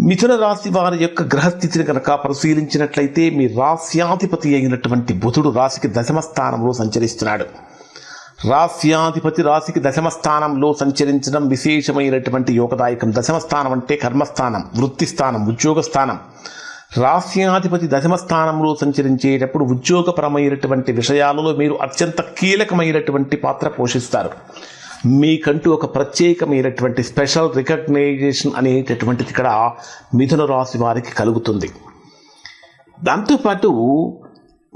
మిథున రాశి వారి యొక్క గ్రహస్థితిని కనుక పరిశీలించినట్లయితే మీ రాశ్యాధిపతి అయినటువంటి బుధుడు రాశికి దశమ స్థానంలో సంచరిస్తున్నాడు. రాశ్యాధిపతి రాశికి దశమ స్థానంలో సంచరించడం విశేషమైనటువంటి యోగదాయకం. దశమ స్థానం అంటే కర్మస్థానం వృత్తి స్థానం ఉద్యోగ స్థానం. రాశ్యాధిపతి దశమ స్థానంలో సంచరించేటప్పుడు ఉద్యోగపరమైనటువంటి విషయాలలో మీరు అత్యంత కీలకమైనటువంటి పాత్ర పోషిస్తారు. మీకంటూ ఒక ప్రత్యేకమైనటువంటి స్పెషల్ రికగ్నైజేషన్ అనేటటువంటిది ఇక్కడ మిథున రాశి వారికి కలుగుతుంది. దాంతోపాటు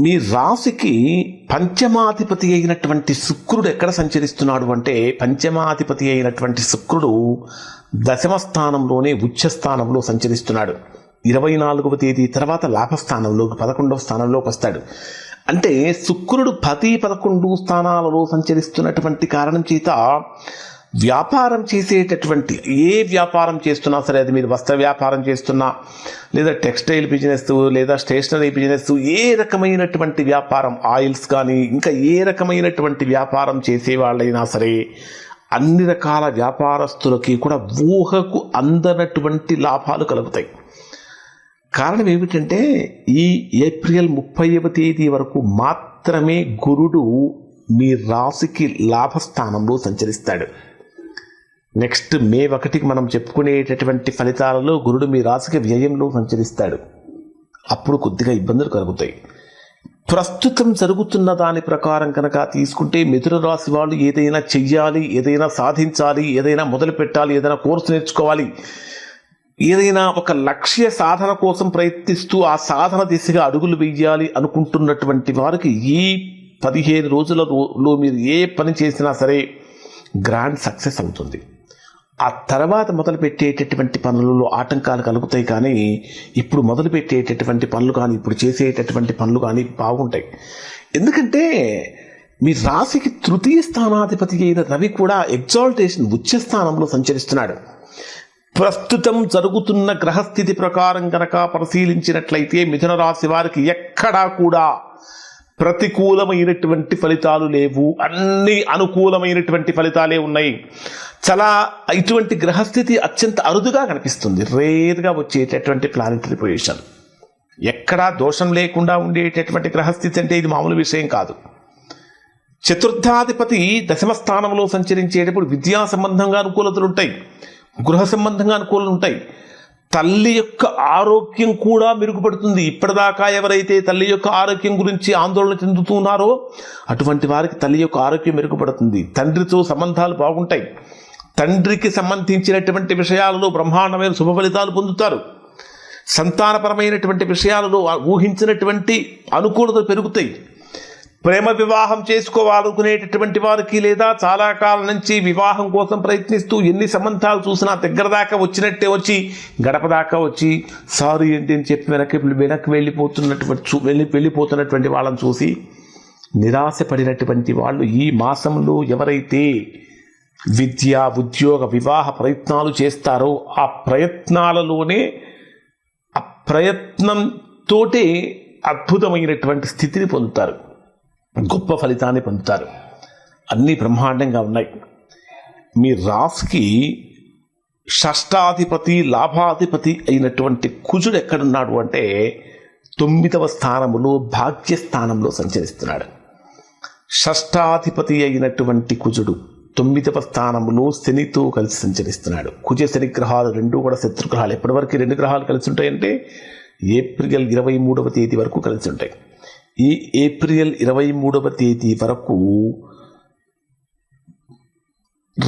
మీ రాశికి పంచమాధిపతి అయినటువంటి శుక్రుడు ఎక్కడ సంచరిస్తున్నాడు అంటే పంచమాధిపతి అయినటువంటి శుక్రుడు దశమ స్థానంలోనే ఉచ్చ స్థానంలో సంచరిస్తున్నాడు. ఇరవై నాలుగవ తేదీ తర్వాత లాభస్థానంలోకి పదకొండవ స్థానంలోకి వస్తాడు. అంటే శుక్రుడు పది పదకొండు స్థానాలలో సంచరిస్తున్నటువంటి కారణం చేత వ్యాపారం చేసేటటువంటి ఏ వ్యాపారం చేస్తున్నా సరే అది మీరు వస్త్ర వ్యాపారం చేస్తున్నా లేదా టెక్స్టైల్ బిజినెస్ లేదా స్టేషనరీ బిజినెస్ ఏ రకమైనటువంటి వ్యాపారం ఆయిల్స్ కానీ ఇంకా ఏ రకమైనటువంటి వ్యాపారం చేసేవాళ్ళైనా సరే అన్ని రకాల వ్యాపారస్తులకి కూడా ఊహకు అందనటువంటి లాభాలు కలుగుతాయి. కారణం ఏమిటంటే ఈ ఏప్రిల్ ముప్పైవ తేదీ వరకు మాత్రమే గురుడు మీ రాశికి లాభస్థానంలో సంచరిస్తాడు. నెక్స్ట్ మే ఒకటికి మనం చెప్పుకునేటటువంటి ఫలితాలలో గురుడు మీ రాశికి వ్యయంలో సంచరిస్తాడు. అప్పుడు కొద్దిగా ఇబ్బందులు కలుగుతాయి. ప్రస్తుతం జరుగుతున్న దాని ప్రకారం కనుక తీసుకుంటే మిథున రాశి వాళ్ళు ఏదైనా చెయ్యాలి ఏదైనా సాధించాలి ఏదైనా మొదలు పెట్టాలి ఏదైనా కోర్సు నేర్చుకోవాలి ఏదైనా ఒక లక్ష్య సాధన కోసం ప్రయత్నిస్తూ ఆ సాధన దిశగా అడుగులు వేయాలి అనుకుంటున్నటువంటి వారికి ఈ పదిహేను రోజులలో మీరు ఏ పని చేసినా సరే గ్రాండ్ సక్సెస్ అవుతుంది. ఆ తర్వాత మొదలు పెట్టేటటువంటి పనులలో ఆటంకాలు కలుగుతాయి కానీ ఇప్పుడు మొదలు పెట్టేటటువంటి పనులు కానీ ఇప్పుడు చేసేటటువంటి పనులు కానీ బాగుంటాయి. ఎందుకంటే మీ రాశికి తృతీయ స్థానాధిపతి అయిన రవి కూడా ఎగ్జాల్టేషన్ ఉచ్చ స్థానంలో సంచరిస్తున్నాడు. ప్రస్తుతం జరుగుతున్న గ్రహస్థితి ప్రకారం కనుక పరిశీలించినట్లయితే మిథున రాశి వారికి ఎక్కడా కూడా ప్రతికూలమైనటువంటి ఫలితాలు లేవు. అన్ని అనుకూలమైనటువంటి ఫలితాలే ఉన్నాయి. చాలా ఇటువంటి గ్రహస్థితి అత్యంత అరుదుగా కనిపిస్తుంది. రేర్గా వచ్చేటటువంటి ప్లానిటరీ పొజిషన్ ఎక్కడా దోషం లేకుండా ఉండేటటువంటి గ్రహస్థితి అంటే ఇది మామూలు విషయం కాదు. చతుర్థాధిపతి దశమ స్థానంలో సంచరించేటప్పుడు విద్యా సంబంధంగా అనుకూలతలు ఉంటాయి. గృహ సంబంధంగా అనుకూలలు ఉంటాయి. తల్లి యొక్క ఆరోగ్యం కూడా మెరుగుపడుతుంది. ఇప్పటిదాకా ఎవరైతే తల్లి యొక్క ఆరోగ్యం గురించి ఆందోళన చెందుతున్నారో అటువంటి వారికి తల్లి యొక్క ఆరోగ్యం మెరుగుపడుతుంది. తండ్రితో సంబంధాలు బాగుంటాయి. తండ్రికి సంబంధించినటువంటి విషయాలలో బ్రహ్మాండమైన శుభ ఫలితాలు పొందుతారు. సంతానపరమైనటువంటి విషయాలలో ఊహించినటువంటి అనుకూలతలు పెరుగుతాయి. ప్రేమ వివాహం చేసుకోవాలనుకునేటటువంటి వారికి లేదా చాలా కాలం నుంచి వివాహం కోసం ప్రయత్నిస్తూ ఎన్ని సంబంధాలు చూసినా దగ్గర దాకా వచ్చినట్టే వచ్చి గడప దాకా వచ్చి సారీ ఏంటి అని చెప్పి వెనక్కి వెనక్కి వెళ్ళిపోతున్నటువంటి చూ- వెళ్ళి వెళ్ళిపోతున్నటువంటి వాళ్ళని చూసి నిరాశపడినటువంటి వాళ్ళు ఈ మాసంలో ఎవరైతే విద్య ఉద్యోగ వివాహ ప్రయత్నాలు చేస్తారో ఆ ప్రయత్నాలలోనే ఆ ప్రయత్నంతోటే అద్భుతమైనటువంటి స్థితిని పొందుతారు. గొప్ప ఫలితాన్ని పొందుతారు. అన్నీ బ్రహ్మాండంగా ఉన్నాయి. మీ రాశికి షష్టాధిపతి లాభాధిపతి అయినటువంటి కుజుడు ఎక్కడున్నాడు అంటే తొమ్మిదవ స్థానములో భాగ్యస్థానంలో సంచరిస్తున్నాడు. షష్టాధిపతి అయినటువంటి కుజుడు తొమ్మిదవ స్థానంలో శనితో కలిసి సంచరిస్తున్నాడు. కుజ శని గ్రహాలు రెండు కూడా శత్రుగ్రహాలు. ఎప్పటివరకు రెండు గ్రహాలు కలిసి ఉంటాయంటే? ఏప్రిల్ ఇరవై మూడవ తేదీ వరకు కలిసి ఉంటాయి. ఈ ఏప్రిల్ ఇరవై మూడవ తేదీ వరకు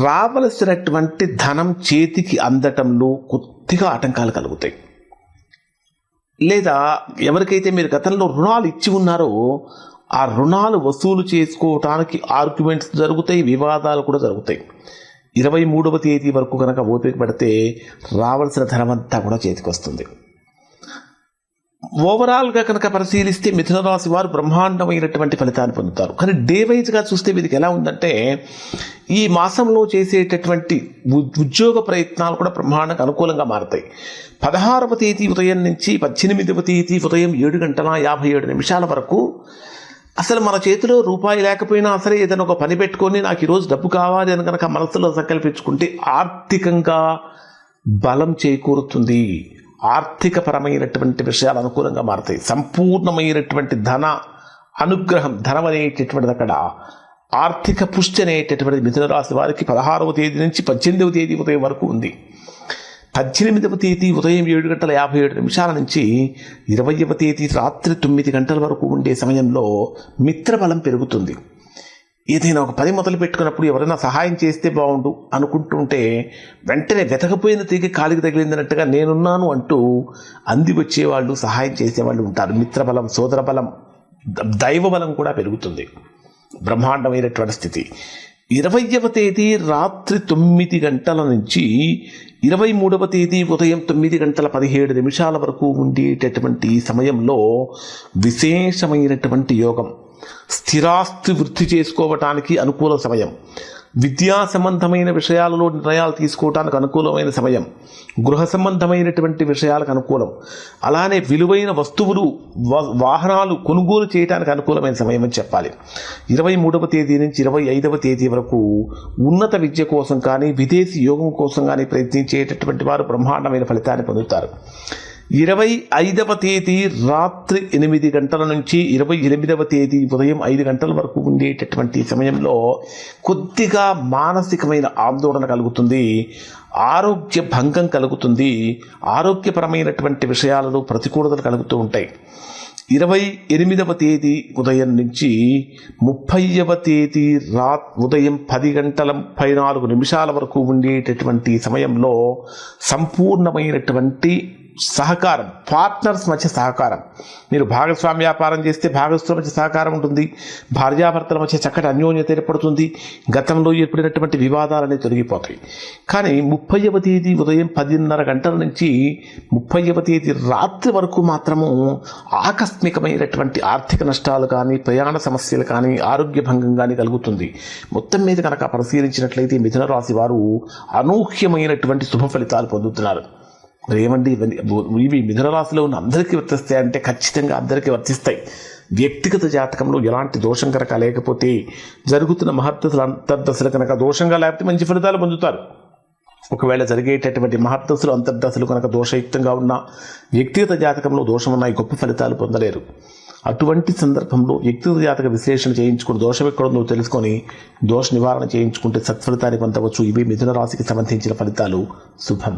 రావలసినటువంటి ధనం చేతికి అందటంలో కొద్దిగా ఆటంకాలు కలుగుతాయి. లేదా ఎవరికైతే మీరు గతంలో రుణాలు ఇచ్చి ఉన్నారో ఆ రుణాలు వసూలు చేసుకోవటానికి ఆర్గ్యుమెంట్స్ జరుగుతాయి వివాదాలు కూడా జరుగుతాయి. ఇరవై మూడవ తేదీ వరకు కనుక ఓపిక పడితే రావాల్సిన ధనమంతా కూడా చేతికి వస్తుంది. ఓవరాల్గా కనుక పరిశీలిస్తే మిథున రాశి వారు బ్రహ్మాండమైనటువంటి ఫలితాన్ని పొందుతారు. కానీ డే వైజ్గా చూస్తే వీరికి ఎలా ఉందంటే ఈ మాసంలో చేసేటటువంటి ఉ- ఉద్యోగ ప్రయత్నాలు కూడా బ్రహ్మాండంగా అనుకూలంగా మారతాయి. పదహారవ తేదీ ఉదయం నుంచి పద్దెనిమిదవ తేదీ ఉదయం ఏడు గంటల యాభై ఏడు నిమిషాల వరకు అసలు మన చేతిలో రూపాయి లేకపోయినా సరే ఏదైనా ఒక పని పెట్టుకొని నాకు ఈరోజు డబ్బు కావాలి అని కనుక మనసులో సంకల్పించుకుంటే ఆర్థికంగా బలం చేకూరుతుంది. ఆర్థికపరమైనటువంటి విషయాలు అనుకూలంగా మారుతాయి. సంపూర్ణమైనటువంటి ధన అనుగ్రహం ధనం అనేటటువంటిది అక్కడ ఆర్థిక పుష్టి అనేటటువంటి మిథున రాశి వారికి పదహారవ తేదీ నుంచి పద్దెనిమిదవ తేదీ ఉదయం వరకు ఉంది. పద్దెనిమిదవ తేదీ ఉదయం ఏడు గంటల యాభై ఏడు నిమిషాల నుంచి ఇరవైవ తేదీ రాత్రి తొమ్మిది గంటల వరకు ఉండే సమయంలో మిత్రబలం పెరుగుతుంది. ఏదైనా ఒక పని మొదలు పెట్టుకున్నప్పుడు ఎవరైనా సహాయం చేస్తే బాగుండు అనుకుంటుంటే వెంటనే వెతకపోయిన తీగ కాలికి తగిలిందన్నట్టుగా నేనున్నాను అంటూ అంది వచ్చేవాళ్ళు సహాయం చేసేవాళ్ళు ఉంటారు. మిత్రబలం సోదరబలం దైవబలం ద- దైవ బలం కూడా పెరుగుతుంది. బ్రహ్మాండమైనటువంటి స్థితి. ఇరవయవ తేదీ రాత్రి తొమ్మిది గంటల నుంచి ఇరవై మూడవ తేదీ ఉదయం తొమ్మిది గంటల పదిహేడు నిమిషాల వరకు ఉండేటటువంటి సమయంలో విశేషమైనటువంటి యోగం. స్థిరాస్తి వృద్ధి చేసుకోవటానికి అనుకూల సమయం. విద్యా సంబంధమైన విషయాలలో నిర్ణయాలు తీసుకోవటానికి అనుకూలమైన సమయం. గృహ సంబంధమైనటువంటి విషయాలకు అనుకూలం. అలానే విలువైన వస్తువులు వా- వాహనాలు కొనుగోలు చేయడానికి అనుకూలమైన సమయం అని చెప్పాలి. ఇరవై మూడవ తేదీ నుంచి ఇరవై ఐదవ తేదీ వరకు ఉన్నత విద్య కోసం కానీ విదేశీ యోగం కోసం కానీ ప్రయత్నించేటటువంటి వారు బ్రహ్మాండమైన ఫలితాన్ని పొందుతారు. ఇరవై ఐదవ తేదీ రాత్రి ఎనిమిది గంటల నుంచి ఇరవై ఎనిమిదవ తేదీ ఉదయం ఐదు గంటల వరకు ఉండేటటువంటి సమయంలో కొద్దిగా మానసికమైన ఆందోళన కలుగుతుంది ఆరోగ్య భంగం కలుగుతుంది ఆరోగ్యపరమైనటువంటి విషయాలలో ప్రతికూలతలు కలుగుతూ ఉంటాయి. ఇరవై ఎనిమిదవ తేదీ ఉదయం నుంచి ముప్పైవ తేదీ రా ఉదయం పది గంటల ముప్పై నాలుగు నిమిషాల వరకు ఉండేటటువంటి సమయంలో సంపూర్ణమైనటువంటి సహకారం పార్ట్నర్స్ మధ్య సహకారం. మీరు భాగస్వామి వ్యాపారం చేస్తే భాగస్వామ్య మధ్య సహకారం ఉంటుంది. భార్యాభర్తల మధ్య చక్కటి అన్యోన్యత ఏర్పడుతుంది. గతంలో ఏర్పడినటువంటి వివాదాలనే తొలగిపోతాయి. కానీ ముప్పైవ తేదీ ఉదయం పదిన్నర గంటల నుంచి ముప్పైవ తేదీ రాత్రి వరకు మాత్రము ఆకస్మికమైనటువంటి ఆర్థిక నష్టాలు కానీ ప్రయాణ సమస్యలు కానీ ఆరోగ్య భంగం కానీ కలుగుతుంది. మొత్తం మీద కనుక పరిశీలించినట్లయితే మిథున రాశి వారు అనూహ్యమైనటువంటి శుభ ఫలితాలు పొందుతున్నారు. మరి ఏమండి? ఇవన్నీ ఇవి మిథునరాశిలో ఉన్న అందరికీ వర్తిస్తాయి అంటే ఖచ్చితంగా అందరికీ వర్తిస్తాయి. వ్యక్తిగత జాతకంలో ఎలాంటి దోషం కనుక లేకపోతే జరుగుతున్న మహత్తశలు అంతర్దశలు కనుక దోషంగా లేకపోతే మంచి ఫలితాలు పొందుతారు. ఒకవేళ జరిగేటటువంటి మహత్తశలు అంతర్దశలు కనుక దోషయుక్తంగా ఉన్న వ్యక్తిగత జాతకంలో దోషం ఉన్నాయి గొప్ప ఫలితాలు పొందలేరు. అటువంటి సందర్భంలో వ్యక్తిగత జాతక విశ్లేషణ చేయించుకుని దోషం ఎక్కడుందో తెలుసుకొని దోష నివారణ చేయించుకుంటే సత్ఫలితాన్ని పొందవచ్చు. ఇవి మిథున రాశికి సంబంధించిన ఫలితాలు. శుభం.